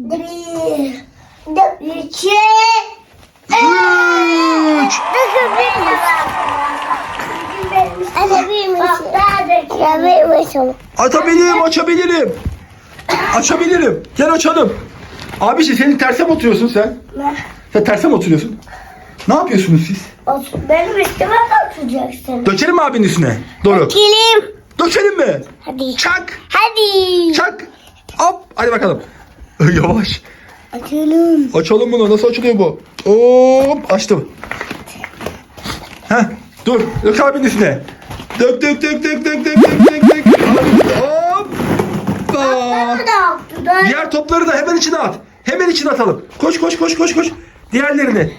Bir, iki, Üç. Bakın bir misin? Atabilirim, açabilirim. Açabilirim. Gel açalım. Abi işte senin terse mi oturuyorsun sen? Ne? Sen terse mi oturuyorsun? Ne yapıyorsunuz siz? Otur, benim üstüme oturacaksın. Dökelim mi abinin üstüne? Doruk. Kilim. Dökelim mi? Hadi. Çak. Hadi. Çak. Hop. Hadi bakalım. Yavaş. Açalım. Açalım bunu. Nasıl açılıyor bu? Hop. Açtım. Heh. Dur. Dök abinin üstüne. Dök dök dök dök dök dök dök dök dök. Hop. Aa. Bu da yaptı. da. Diğer topları da hemen içine at. Hemen içine atalım. Koş koş koş koş koş. Diğerlerini.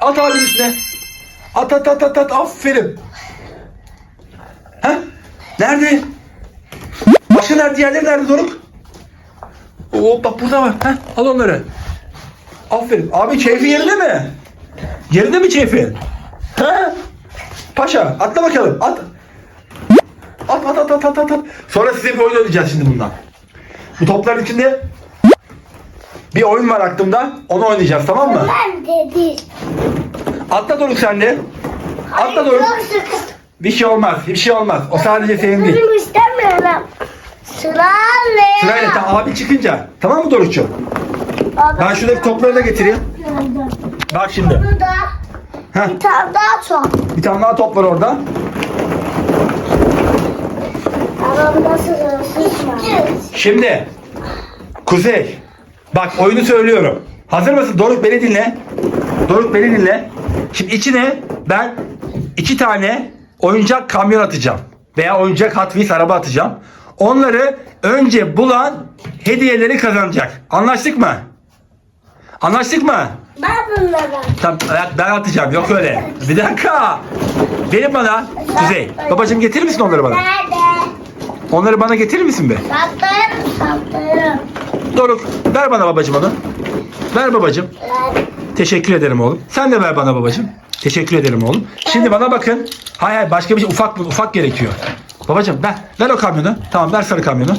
At abinin üstüne. At at at at at. Aferin. Heh. Nerede? Başka nerede? Diğerleri nerede Doruk? Oo bak burada var. Heh. Al onları. Aferin. Abi keyfi yerinde mi? Yerinde mi keyfi? He? Paşa atla bakalım. At. At at at at at at. Sonra size bir oyun oynayacağız şimdi bundan. Bu topların içinde bir oyun var aklımda. Onu oynayacağız tamam mı? Ben dedi. Atla Doruk sen de. Atla Doruk. Bir şey olmaz. Bir şey olmaz. O sadece senin değil. Benim istemiyorum. Sırayla. Sırayla ta abi çıkınca. Tamam mı Dorukçum? Ben şuradaki topları da getireyim. Bak şimdi. Bunu da Heh, bir tane daha çok. bir tane daha top var orada. Ama bu nasıl sıçma? Şimdi. Kuzey. Bak oyunu söylüyorum. Hazır mısın? Doruk beni dinle. Doruk beni dinle. Şimdi içine ben iki tane oyuncak kamyon atacağım. Veya oyuncak Hot Wheels araba atacağım. Onları önce bulan hediyeleri kazanacak. Anlaştık mı? Anlaştık mı? Ben bunları. Tamam ben- atacağım. Yok öyle. Bir dakika. Verin bana. Kuzey. Babacığım getirir misin onları bana? Nerede? Onları bana getirir misin be? Saklarım, saklarım. Doruk ver bana babacığım onu. Ver babacığım. Ver. Teşekkür ederim oğlum. Sen de ver bana babacığım. Teşekkür ederim oğlum. Şimdi bana bakın. Hayır hayır başka bir şey ufak ufak gerekiyor. Babacığım ver. Ver o kamyonu. Tamam ver sarı kamyonu.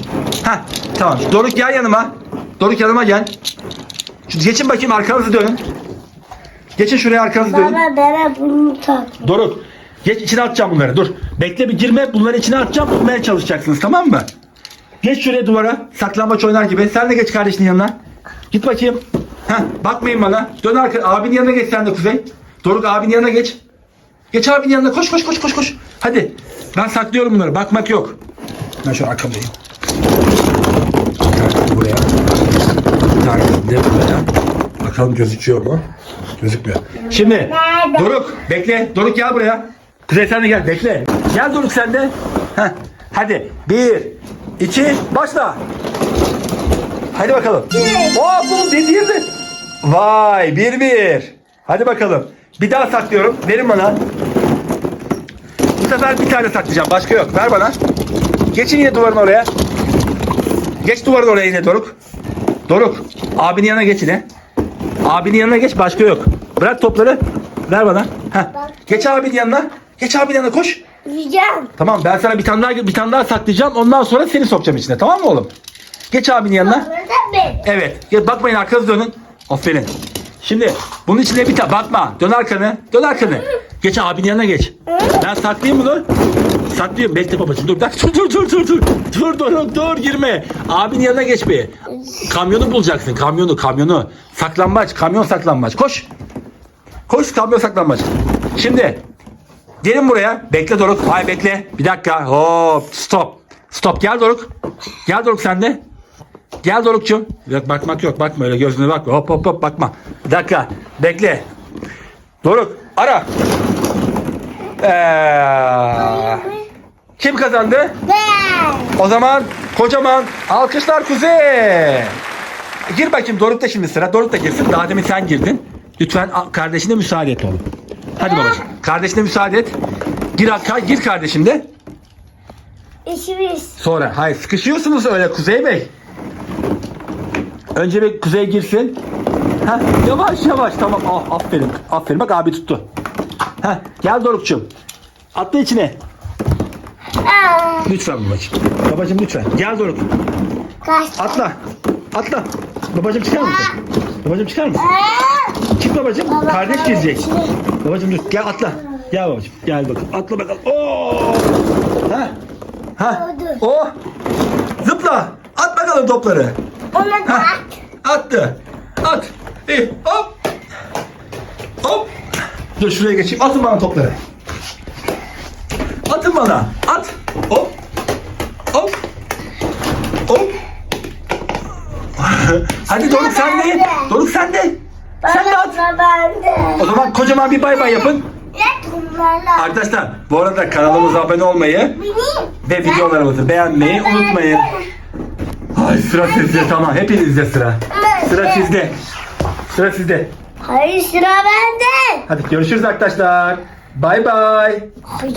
Ha tamam. Doruk gel yanıma. Doruk yanıma gel. Şu- Geçin bakayım arkanızı dönün. Geçin şuraya arkanızı dönün. Bana bana bunu tak. Doruk. Geç içine atacağım bunları. Dur. Bekle bir girme. Bunları içine atacağım. Tutmaya çalışacaksınız tamam mı? Geç şuraya duvara. Saklambaç oynar gibi. Sen de geç kardeşinin yanına. Git bakayım. Heh, bakmayın bana. Dön arka. Abinin yanına geç sen de Kuzey. Doruk abinin yanına geç. Geç abinin yanına. Koş koş koş koş koş. Hadi. Ben saklıyorum bunları. Bakmak yok. Ben şu arkamdayım. Buraya. Tanesi de buraya. Bakalım gözüküyor mu? Gözükmüyor. Şimdi? Doruk bekle. Doruk gel buraya. Kuzey sen de gel. Bekle. Gel Doruk sen de. Heh. Hadi. Bir, iki, başla. Hadi bakalım. Oo bu dediğirdi. Vay bir bir. Hadi bakalım. Bir daha saklıyorum. Verin bana. Bu sefer bir tane saklayacağım. Başka yok. Ver bana. Geçin yine duvarın oraya. Geç duvarın oraya yine Doruk. Doruk. Abinin yanına geç yine. Abinin yanına geç. Başka yok. Bırak topları. Ver bana. Heh. Geç abinin yanına. Geç abinin yanına koş. Yiyeceğim. Tamam ben sana bir tane daha bir tane daha saklayacağım. Ondan sonra seni sokacağım içine. Tamam mı oğlum? Geç abinin yanına. Evet. Ya bakmayın arkanızı dönün. Aferin. Şimdi bunun içine bir tane bakma. Dön arkanı. Dön arkanı. Geç abinin yanına geç. Ben saklayayım bunu. Saklayayım. Bekle babacığım. Dur. Dur dur dur dur dur. Dur dur dur girme. Abinin yanına geç bir. Kamyonu bulacaksın. Kamyonu kamyonu. Saklambaç. Kamyon saklambaç. Koş. Koş kamyon saklambaç. Şimdi gelin buraya. Bekle Doruk. Hayır bekle. Bir dakika. Hop. Stop. Stop. Gel Doruk. Gel Doruk sen de. Gel Doruk'cum. Yok bakmak yok. Bakma öyle gözüne bakma. Hop hop hop bakma. Bir dakika. Bekle. Doruk ara. Ee, kim kazandı? Ben. O zaman kocaman alkışlar Kuzey. Gir bakayım Doruk da şimdi sıra. Doruk da girsin. Daha demin sen girdin. Lütfen kardeşine müsaade et oğlum. Hadi babacığım. Kardeşine müsaade et. Gir, gir kardeşim de. İşimiz. Sonra. Hayır sıkışıyorsunuz öyle Kuzey Bey. Önce bir Kuzey girsin. Ha, yavaş yavaş tamam. Ah, aferin. Aferin bak abi tuttu. Ha, gel Doruk'cum. Atla içine. Aa, Lütfen babacığım. Babacığım lütfen. Gel Doruk. kaç. Atla. Atla. Babacım çıkar mısın? Babacım çıkar mısın? Aa! Çık babacım. Baba, Kardeş baba, girecek. şimdi. Babacım dur. Gel atla. Gel babacım. Gel bakalım. Atla bakalım. Oo. Ha. Ha. Oldu. O. Zıpla. At bakalım topları. Ona da at. Attı. At. İyi. Hop. Hop. Dur şuraya geçeyim. Atın bana topları. Atın bana. At. Hop. Hop. Hop. Hadi Doruk sen de. Doruk sen de. Sen de at. O zaman kocaman bir bay bay yapın. Arkadaşlar bu arada kanalımıza abone olmayı ve videolarımızı beğenmeyi unutmayın. Ay sıra sizde tamam hepinizde sıra. Sıra sizde. Sıra sizde. Hayır sıra bende. Hadi görüşürüz arkadaşlar. Bay bay. Hayır.